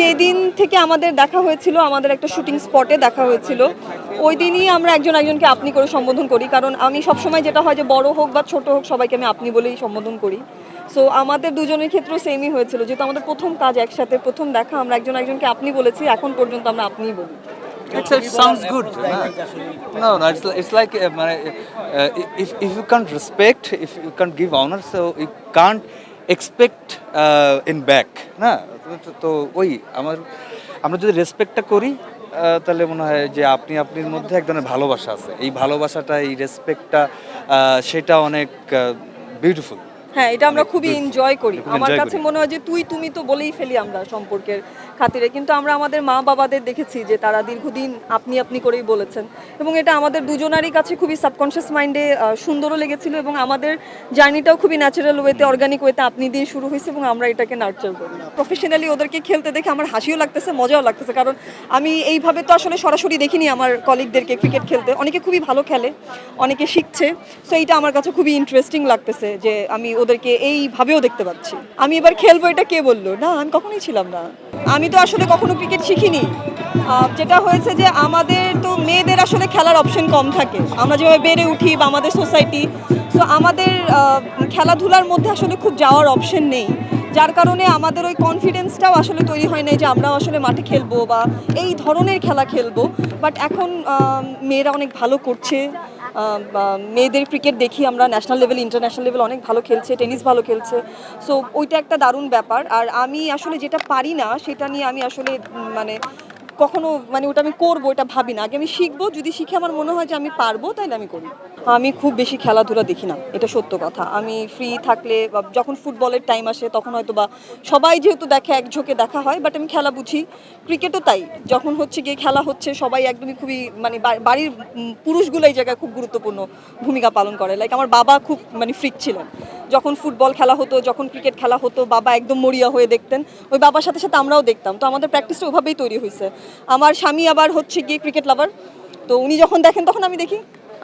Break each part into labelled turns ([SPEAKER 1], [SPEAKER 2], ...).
[SPEAKER 1] যেদিন থেকে আমাদের দেখা হয়েছিল আমাদের একটা শুটিং স্পটে দেখা হয়েছিল ওই দিনই আমরা একজন একজনকে আপনি করে সম্বোধন করি। কারণ আমি সবসময় যেটা হয় যে বড় হোক বা ছোট হোক সবাইকে আমি আপনি বলেই সম্বোধন করি। সো আমাদের দুজনের ক্ষেত্রেও সেমই হয়েছিল। যেহেতু আমাদের প্রথম কাজ একসাথে প্রথম দেখা আমরা একজন একজনকে আপনি বলেছি এখন পর্যন্ত আমরা আপনিই বলি।
[SPEAKER 2] It's, it sounds good. No, no, it's, it's like uh, মানে, uh, if, if you can't respect, if you can't give honor, so you can't expect in back না তো- ওই আমার আমরা যদি রেসপেক্টটা করি তাহলে মনে হয় যে আপনি আপনির মধ্যে এক ধরনের ভালোবাসা আছে। এই ভালোবাসাটা এই রেসপেক্টটা সেটা অনেক বিউটিফুল
[SPEAKER 1] হ্যাঁ এটা আমরা খুবই এনজয় করি। আমার কাছে মনে হয় যে তুই তুমি তো বলেই ফেলি আমরা সম্পর্কের খাতিরে। কিন্তু আমরা আমাদের মা বাবাদের দেখেছি যে তারা দীর্ঘদিন আপনি আপনি করেই বলেছেন। এবং এটা আমাদের দুজনারই কাছে খুবই সাবকনশিয়াস মাইন্ডে সুন্দরও লেগেছিল এবং আমাদের জার্নিটাও খুবই ন্যাচারাল ওয়েতে অর্গানিক ওয়েতে আপনি দিয়ে শুরু হয়েছে এবং আমরা এটাকে নার্চার করি। প্রফেশনালি ওদেরকে খেলতে দেখে আমার হাসিও লাগতেছে, মজাও লাগতেছে। কারণ আমি এইভাবে তো আসলে সরাসরি দেখিনি আমার কলিগদেরকে ক্রিকেট খেলতে। অনেকে খুবই ভালো খেলে, অনেকে শিখছে। সো এইটা আমার কাছে খুবই ইন্টারেস্টিং লাগতেছে যে আমি ওদেরকে এইভাবেও দেখতে পাচ্ছি। আমি এবার খেলব এটা কে বলল? না, আমি কখনোই ছিলাম না। আমি তো আসলে কখনো ক্রিকেট শিখিনি। যেটা হয়েছে যে আমাদের তো মেয়েদের আসলে খেলার অপশন কম থাকে। আমরা যেভাবে বেড়ে উঠি বা আমাদের সোসাইটি সো আমাদের খেলাধুলার মধ্যে আসলে খুব যাওয়ার অপশন নেই। যার কারণে আমাদের ওই কনফিডেন্সটাও আসলে তৈরি হয় নাই যে আমরাও আসলে মাঠে খেলব বা এই ধরনের খেলা খেলব। বাট এখন মেয়েরা অনেক ভালো করছে। মেয়েদের ক্রিকেট দেখি আমরা ন্যাশনাল লেভেল ইন্টারন্যাশনাল লেভেল অনেক ভালো খেলছে টেনিস ভালো খেলছে। সো ওইটা একটা দারুণ ব্যাপার। আর আমি আসলে যেটা পারি না, সেটা নিয়ে আমি আসলে মানে কখনো মানে ওটা আমি করব এটা ভাবি না। আগে আমি শিখব, যদি শিখে আমার মনে হয় যে আমি পারব, তাহলে আমি করি। আমি খুব বেশি খেলাধুলা দেখি না, এটা সত্য কথা। আমি ফ্রি থাকলে বা যখন ফুটবলের টাইম আসে, তখন হয়তো বা সবাই যেহেতু দেখে, এক ঝোঁকে দেখা হয় বাট আমি খেলা বুঝি। ক্রিকেটও তাই। যখন হচ্ছে গিয়ে খেলা হচ্ছে, সবাই একদমই খুবই মানে বাড়ির পুরুষগুলো এই জায়গায় খুব গুরুত্বপূর্ণ ভূমিকা পালন করে। লাইক আমার বাবা খুব মানে ফ্রিক ছিলেন। যখন ফুটবল খেলা হতো, যখন ক্রিকেট খেলা হতো, বাবা একদম মরিয়া হয়ে দেখতেন। ওই বাবার সাথে সাথে আমরাও দেখতাম। তো আমাদের প্র্যাকটিসটা ওভাবেই তৈরি হয়েছে। আমার স্বামী আবার হচ্ছে গিয়ে ক্রিকেট লাভার তো উনি যখন দেখেন, তখন আমি দেখি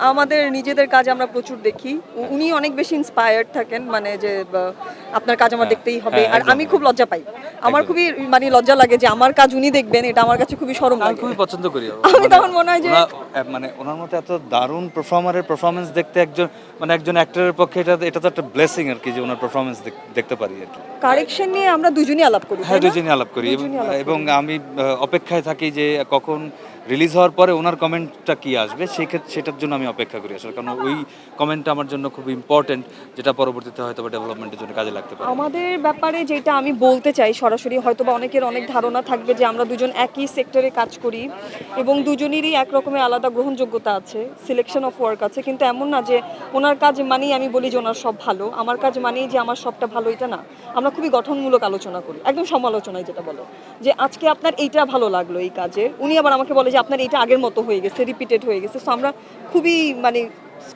[SPEAKER 1] আমাদের নিজেদের কাজ আমরা প্রচুর দেখি। উনি অনেক বেশি ইন্সপায়ার্ড থাকেন মানে যে আপনার কাজ আমার দেখতেই হবে।
[SPEAKER 2] হ্যাঁ,
[SPEAKER 1] আর আমি খুব লজ্জা পাই। আমার খুবই মানে লজ্জা লাগে যে আমার কাজ উনি দেখবেন এটা আমার কাছে খুবই সরম
[SPEAKER 2] আমি
[SPEAKER 1] লাগে।
[SPEAKER 2] খুবই পছন্দ করি
[SPEAKER 1] আমি তখন মনে হয় যে-
[SPEAKER 2] মানে ওনার মতো এত দারুণ পারফর্মারের পারফরমেন্স দেখতে একজন মানে একজন অ্যাক্টরের পক্ষে এটা এটা তো একটা ব্লেসিং আর কি যে ওনার পারফরমেন্স দেখতে পারি আর কি।
[SPEAKER 1] কারেকশন নিয়ে আমরা দুজনেই আলাপ করি
[SPEAKER 2] হ্যাঁ? দুজনই আলাপ করি। এবং- আমি অপেক্ষায় থাকি যে কখন রিলিজ হওয়ার পরে ওনার কমেন্টটা কি আসবে সেই ক্ষেত্রে সেটার জন্য আমি অপেক্ষা করি আসলে, কারণ ওই কমেন্টটা আমার জন্য খুব ইম্পর্টেন্ট যেটা পরবর্তীতে হয়তো বা ডেভেলপমেন্টের জন্য কাজে লাগতে পারে।
[SPEAKER 1] আমাদের ব্যাপারে যেটা আমি বলতে চাই সরাসরি, হয়তো বা অনেকের অনেক ধারণা থাকবে যে আমরা দুজন একই সেক্টরে কাজ করি এবং দুজনেরই এক রকমের আলাদা গ্রহণযোগ্যতা আছে সিলেকশন অফ ওয়ার্ক আছে, কিন্তু এমন না যে ওনার কাজ মানেই আমি বলি যে ওনার সব ভালো, আমার কাজ মানেই যে আমার সবটা ভালো, এটা না। আমরা খুবই গঠনমূলক আলোচনা করি, একদম সমালোচনায় যেটা বলো, যে আজকে আপনার এইটা ভালো লাগল এই কাজের, উনি আবার আমাকে বলে যে আপনার এইটা আগের মতো হয়ে গেছে রিপিটেড হয়ে গেছে সো আমরা খুবই মানে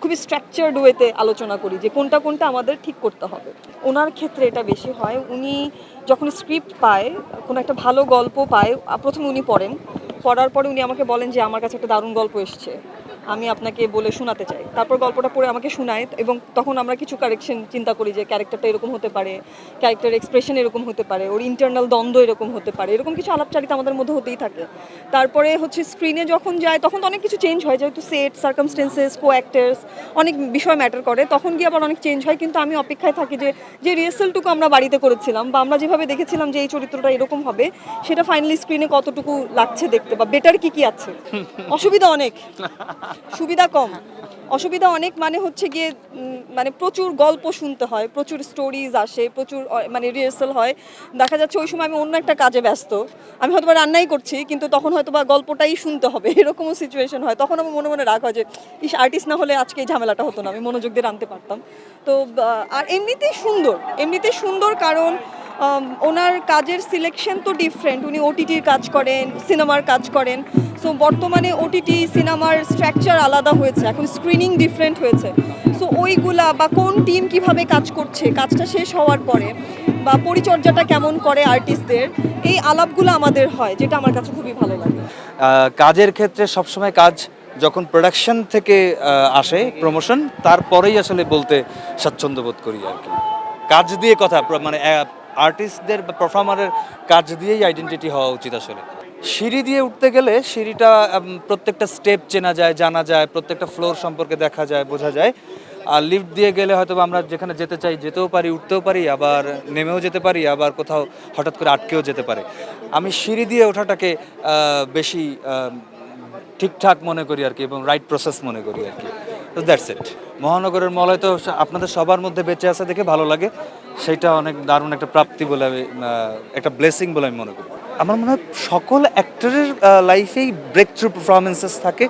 [SPEAKER 1] খুবই স্ট্রাকচার্ড ওয়েতে আলোচনা করি যে কোনটা কোনটা আমাদের ঠিক করতে হবে। ওনার ক্ষেত্রে এটা বেশি হয়। উনি যখন স্ক্রিপ্ট পায়, কোনো একটা ভালো গল্প পায় প্রথমে উনি পড়েন। পড়ার পরে উনি আমাকে বলেন যে, আমার কাছে একটা দারুণ গল্প এসছে। আমি আপনাকে বলে শোনাতে চাই। তারপর গল্পটা পড়ে আমাকে শোনায় এবং তখন আমরা কিছু কারেকশন চিন্তা করি যে ক্যারেক্টারটা এরকম হতে পারে ক্যারেক্টার এক্সপ্রেশন এরকম হতে পারে, ওর ইন্টারনাল দ্বন্দ্ব এরকম হতে পারে, এরকম কিছু আলাপচারিতা আমাদের মধ্যে হতেই থাকে। তারপরে হচ্ছে স্ক্রিনে যখন যায় তখন তো অনেক কিছু চেঞ্জ হয়, যেহেতু সেট সার্কামস্টেন্সেস কো অ্যাক্টার্স অনেক বিষয় ম্যাটার করে, তখন গিয়ে আবার অনেক চেঞ্জ হয়। কিন্তু আমি অপেক্ষায় থাকি যে যে রিহার্সালটুকু আমরা বাড়িতে করেছিলাম বা আমরা যেভাবে দেখেছিলাম যে এই চরিত্রটা এরকম হবে, সেটা ফাইনালি স্ক্রিনে কতটুকু লাগছে দেখতে বা বেটার কি কি আছে? অসুবিধা অনেক। সুবিধা কম। অসুবিধা অনেক মানে হচ্ছে গিয়ে মানে প্রচুর গল্প শুনতে হয়, প্রচুর স্টোরিজ আসে, প্রচুর মানে রিহার্সাল হয়। দেখা যাচ্ছে ওই সময় আমি অন্য একটা কাজে ব্যস্ত। আমি হয়তো রান্নাই করছি, কিন্তু তখন হয়তো বা গল্পটাই শুনতে হবে, এরকমও সিচুয়েশন হয়। তখন আমার মনে মনে রাগ হয় যে, ইস আর্টিস্ট না হলে আজকে এই ঝামেলাটা হতো না, আমি মনোযোগ দিয়ে রানতে পারতাম। তো আর এমনিতেই সুন্দর এমনিতেই সুন্দর কারণ ওনার কাজের সিলেকশন তো ডিফারেন্ট উনি ওটিটির কাজ করেন সিনেমার কাজ করেন। সো বর্তমানে ওটিটি সিনেমার স্ট্রাকচার আলাদা হয়েছে, এখন স্ক্রিনিং ডিফারেন্ট হয়েছে। সো ওইগুলা বা কোন টিম কীভাবে কাজ করছে, কাজটা শেষ হওয়ার পরে বা পরিচর্যাটা কেমন করে আর্টিস্টদের এই আলাপগুলো আমাদের হয়, যেটা আমার কাছে খুবই ভালো লাগে।
[SPEAKER 2] কাজের ক্ষেত্রে সবসময় কাজ যখন প্রোডাকশন থেকে আসে প্রমোশন তারপরেই আসলে বলতে স্বাচ্ছন্দ্য বোধ করি আর কি। কাজ দিয়ে কথা মানে আর্টিস্টদের বা পারফর্মারের কাজ দিয়েই আইডেন্টিটি হওয়া উচিত আসলে। সিঁড়ি দিয়ে উঠতে গেলে সিঁড়িটা প্রত্যেকটা স্টেপ চেনা যায়, জানা যায়, প্রত্যেকটা ফ্লোর সম্পর্কে দেখা যায়, বোঝা যায়। আর লিফট দিয়ে গেলে হয়তো আমরা যেখানে যেতে চাই যেতেও পারি, উঠতেও পারি, আবার নেমেও যেতে পারি, আবার কোথাও হঠাৎ করে আটকেও যেতে পারে। আমি সিঁড়ি দিয়ে ওঠাটাকে বেশি ঠিকঠাক মনে করি আর কি এবং রাইট প্রসেস মনে করি আর কি। তো দ্যাটস ইট মহানগরের মলয় তো আপনাদের সবার মধ্যে বেঁচে আসা দেখে ভালো লাগে। সেটা অনেক দারুণ একটা প্রাপ্তি বলে আমি একটা ব্লেসিং বলে আমি মনে করি। আমার মনে হয় সকল অ্যাক্টরের লাইফেই ব্রেক থ্রু পারফরমেন্সেস থাকে।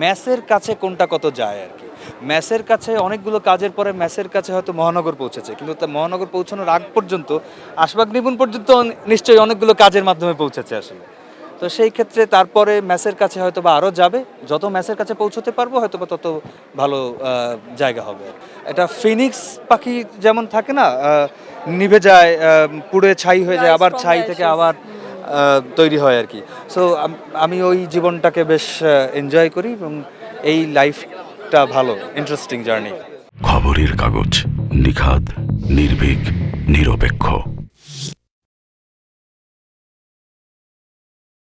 [SPEAKER 2] ম্যাসের কাছে কোনটা কত যায় আর কি। ম্যাসের কাছে অনেকগুলো কাজের পরে ম্যাসের কাছে হয়তো মহানগর পৌঁছেছে। কিন্তু তা মহানগর পৌঁছানোর আগ পর্যন্ত আশবাগ নিপুণ পর্যন্ত নিশ্চয়ই অনেকগুলো কাজের মাধ্যমে পৌঁছেছে আসলে। তো সেই ক্ষেত্রে তারপরে ম্যাসের কাছে হয়তো বা আরও যাবে। যত ম্যাসের কাছে পৌঁছতে পারব হয়তো বা তত ভালো জায়গা হবে। এটা ফিনিক্স পাখি যেমন থাকে না নিভে যায় পুড়ে ছাই হয়ে যায় আবার ছাই থেকে আবার তৈরি হয় আর কি। সো আমি ওই জীবনটাকে বেশ এনজয় করি এবং এই লাইফটা ভালো ইন্টারেস্টিং জার্নি
[SPEAKER 3] খবরের কাগজ, নিখাদ, নির্ভীক, নিরপেক্ষ।